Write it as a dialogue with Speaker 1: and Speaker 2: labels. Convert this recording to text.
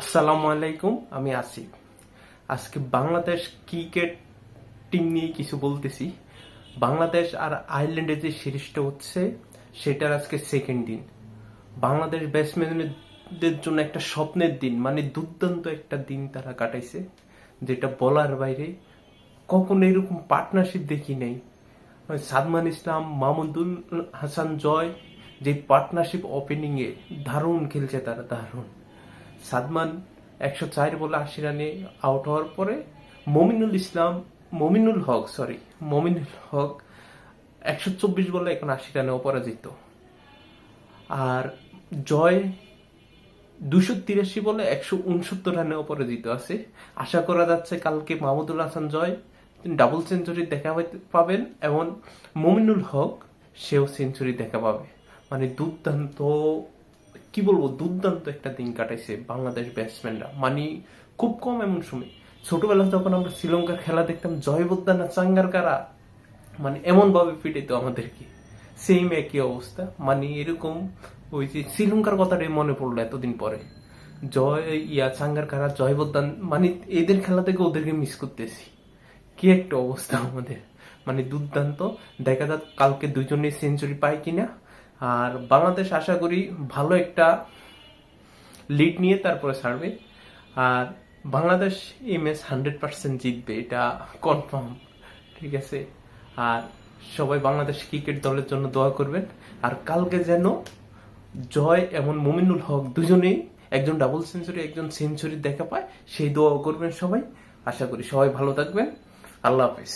Speaker 1: আসসালামু আলাইকুম, আমি আসিফ। আজকে বাংলাদেশ ক্রিকেট টিম নিয়ে কিছু বলতেছি। বাংলাদেশ আর আয়ারল্যান্ডের যে সিরিজটা হচ্ছে, সেটার আজকে সেকেন্ড দিন। বাংলাদেশ ব্যাটসম্যানদের জন্য একটা স্বপ্নের দিন মানে দুর্দান্ত একটা দিন তারা কাটাইছে, যেটা বলার বাইরে কখনো এরকম পার্টনারশিপ দেখি নাই। সাদমান ইসলাম মামুদুল হাসান জয়, যে পার্টনারশিপ ওপেনিংয়ে দারুণ খেলছে তারা, দারুণ। সাদমান একশো চার বলে আশি রানে আউট হওয়ার পরে মমিনুল ইসলাম, মমিনুল হক সরি মমিনুল হক একশো চব্বিশ বলে এখন আশি রানে অপরাজিত আর জয় দুশো তিরাশি বলে একশো উনসত্তর রানে অপরাজিত আছে। আশা করা যাচ্ছে কালকে মাহমুদুল হাসান জয় ডাবল সেঞ্চুরি দেখা পাবেন এবং মমিনুল হক সেও সেঞ্চুরি দেখা পাবে। মানে দুর্দান্ত কি বলব, দুর্দান্ত একটা দিন কাটাইছে বাংলাদেশ ব্যাটসম্যানরা মানে খুব কম এমন সময়। ছোটবেলা যখন আমরা শ্রীলঙ্কার খেলা দেখতাম জয় না চাঙ্গার কারা মানে এমন ভাবে পিটিত আমাদেরকে। সেম একই অবস্থা। মানে এরকম ওই যে শ্রীলঙ্কার কথাটাই মনে পড়ল এতদিন পরে। জয়, ইয়া চাঙ্গার কারা জয় বদ্দান মানে এদের খেলা থেকে ওদেরকে মিস করতেছি। কি একটা অবস্থা আমাদের। মানে দুর্দান্ত। দেখা যাক কালকে দুজনেই সেঞ্চুরি পায় কিনা। আর বাংলাদেশ আশা করি ভালো একটা লিড নিয়ে তারপরে ছাড়বে। আর বাংলাদেশ এই ম্যাচ হান্ড্রেড পার্সেন্ট জিতবে, এটা কনফার্ম ঠিক আছে? আর সবাই বাংলাদেশ ক্রিকেট দলের জন্য দোয়া করবেন। আর কালকে যেন জয় এবং মমিনুল হক দুজনেই একজন ডাবল সেঞ্চুরি একজন সেঞ্চুরি দেখা পায়, সেই দোয়া করবেন সবাই। আশা করি সবাই ভালো থাকবেন। আল্লাহ হাফিজ।